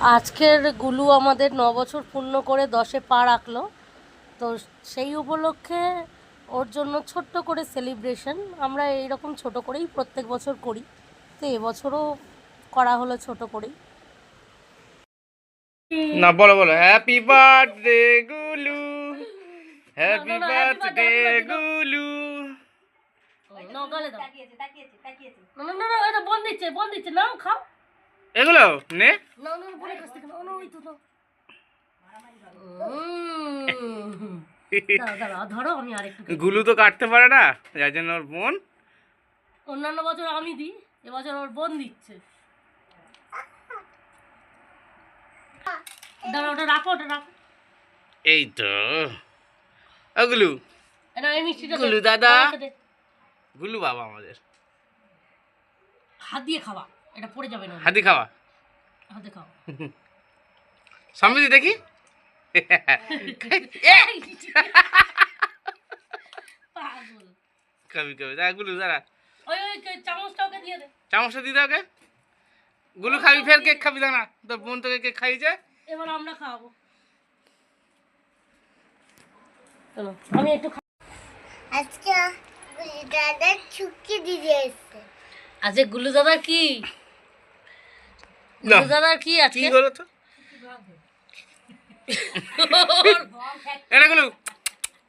আজকের গুলু আমাদের ন বছর পূর্ণ করে দশে পা রাখল। তো সেই উপলক্ষে ওর জন্য ছোট্ট করে সেলিব্রেশন আমরা এইরকম ছোট করেই প্রত্যেক বছর করি। তো এবছরও করা হলো ছোট করেই। না বলো বলো হ্যাপি বার্থডে গুলু হ্যাপি বার্থডে গুলু। নগালে দাও। না না না না, এটা বন্ধ দিচ্ছে বন্ধ দিচ্ছে। নাও খাও। এগুলো? নে। গুলু তো কাটতে পারে না যার জন্য ওর বোন। অন্যান্য বছর আমি দিই এবছর ওর বোন দিচ্ছে। দাঁড়া ওটা রাখো ওটা রাখো। এই তো। গুলু। গুলু দাদা। গুলু বাবা আমাদের। হাত দিয়ে খাওয়া। এটা পড়ে যাবে না। হাতি খাওয়া? হাতে খাও সমৃদ্ধি দেখি? পাগল। কবি কবি দাঁড়া গুলু দাঁড়া। ওই ওই কে- চামচটা ওকে দিয়ে দে। চামচটা দিতে ওকে। গুলু খাবি ফের কেক খাবি দাঁড়া। তোর বোন তোকে কেক খাইয়েছে। এবার আমরা খাওয়াবো। চলো, আমি একটু আজকে দাদা ছুকি দিদি এসছে আজকে গুলু দাদার কি? না। দাদার কি কি আজকে হলো তো? এটা গুলু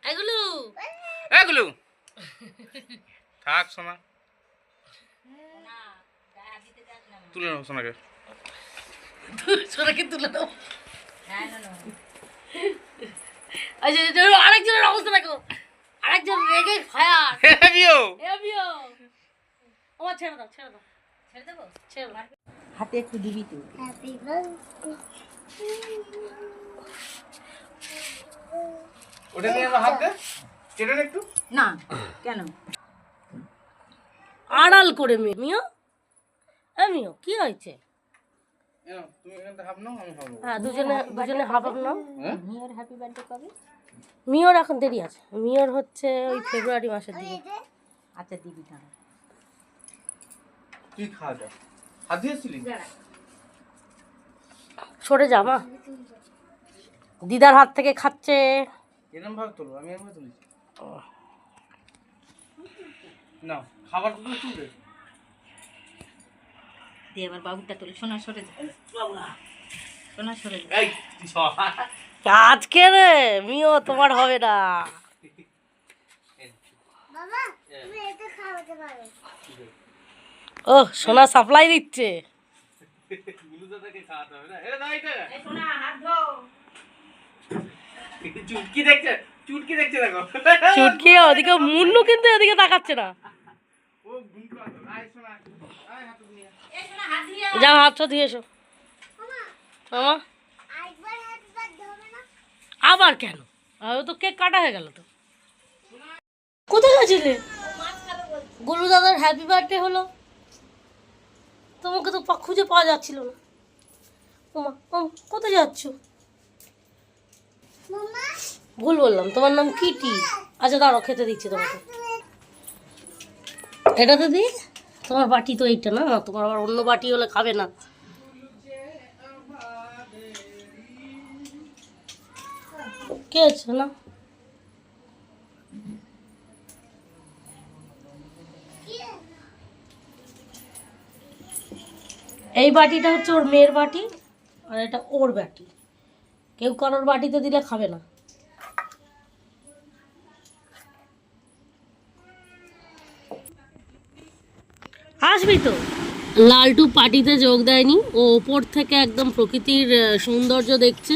এগুলো। থাক সোনা। তুলে নাও সোনাকে। সোনাকে তুলে দাও আচ্ছা আচ্ছা, আরেকজনের অবস্থা দেখো। আরেকজন রেগে ফায়ার হ্যাপিও এবিও আমার ছেড়ে দাও ছেড়ে দাও। ছেড়ে দেবো? ছেড়ে হাতে একটু দিবি তুই ওটা নিয়ে আমার হাত দে কেটে একটু। না কেন? আড়াল করে মি মিও এ মিও কি হয়েছে। হ্যাঁ দুজনে দুজনে হাফ হাফ নাও। হ্যাঁ? মিওর হ্যাপি বার্থডে কবে? মিওর এখন দেরি আছে। মিওর হচ্ছে ওই ফেব্রুয়ারি মাসের দিকে। আচ্ছা দিবি তাহলে তুই খা যা। হাত দিয়েছিলি? সরে যা মা। দিদার হাত থেকে খাচ্ছে। এরকম ভাবে তোলো আমি এরকম তুলেছি। না খাবার তো তুলে দিয়ে এবার বাবুটা তুলে সোনা সরে যা। সোনা সরে যা। এই তুই আজকে রে মিও তোমার হবে না। বাবা তুমি এটা খাওয়াতে পারো। ও সোনা সাপ্লাই দিচ্ছে। চুটকি, ওদিকে মুন্নু কিন্তু এদিকে তাকাচ্ছে না। যাও হাতটা দিয়ে এসো। মামা। আবার কেন? আর তো কেক কাটা হয়ে গেল তো। কোথায় গেছিলে? গুলু দাদার হ্যাপি বার্থডে হলো। তোমাকে তো খুঁজে পাওয়া যাচ্ছিল না। ওমা কোথায় যাচ্ছ? ভুল বললাম তোমার নাম কিটি আচ্ছা দাঁড়ো খেতে দিচ্ছি তোমাকে। এটাতে দি তোমার বাটি তো এইটা না তোমার আবার অন্য বাটি হলে খাবে না। কে আছে না? এই বাটিটা হচ্ছে ওর মেয়ের বাটি আর এটা ওর বাটি। কেউ কারোর বাটিতে দিলে খাবে না। আসবি তো? লালটু পার্টিতে যোগ দেয়নি। ও ওপর থেকে একদম প্রকৃতির সৌন্দর্য দেখছে।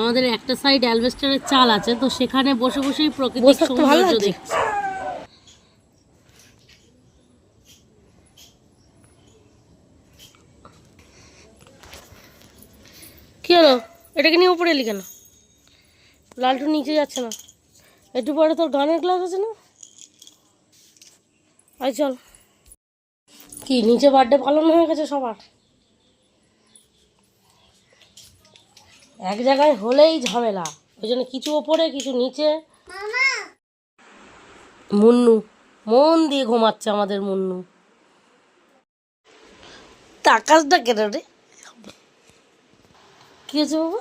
আমাদের একটা সাইড অ্যালবেস্টারের চাল আছে তো সেখানে বসে বসেই প্রকৃতির সৌন্দর্য দেখছে। কি হলো? এটাকে নিয়ে উপরে এলি কেন? লালটু নিচে যাচ্ছে না। একটু পরে তোর গানের ক্লাস আছে না? আয় চল। কি নিচে বার্থডে পালন হয়ে গেছে সবার? এক জায়গায় হলেই ঝামেলা। ওই জন্য কিছু ওপরে কিছু নিচে। মুন্নু মন দিয়ে ঘুমাচ্ছে আমাদের মুন্নু। তাকাসটা কেন রে কি হয়েছে বাবা?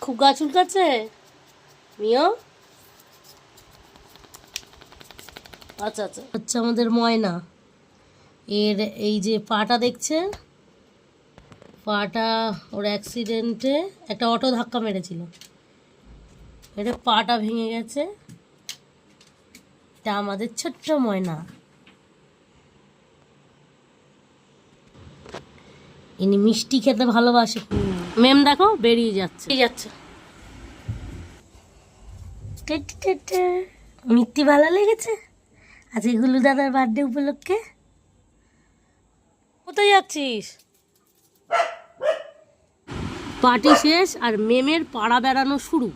খুব গা চুলকাচ্ছে মিও আচ্ছা আচ্ছা। আচ্ছা আমাদের ময়না। এর এই যে পাটা দেখছে, পাটা ওর অ্যাক্সিডেন্টে একটা অটো ধাক্কা মেরেছিল। এটা পাটা ভেঙে গেছে। এটা আমাদের ছোট্ট ময়না। ইনি মিষ্টি খেতে ভালোবাসে। ম্যাম দেখো বেরিয়ে যাচ্ছে। যাচ্ছে। মিষ্টি ভালো লেগেছে? আজকে গুলু দাদার বার্থডে উপলক্ষে? কোথায় যাচ্ছিস? পার্টি শেষ আর মেমের পাড়া বেড়ানো শুরু।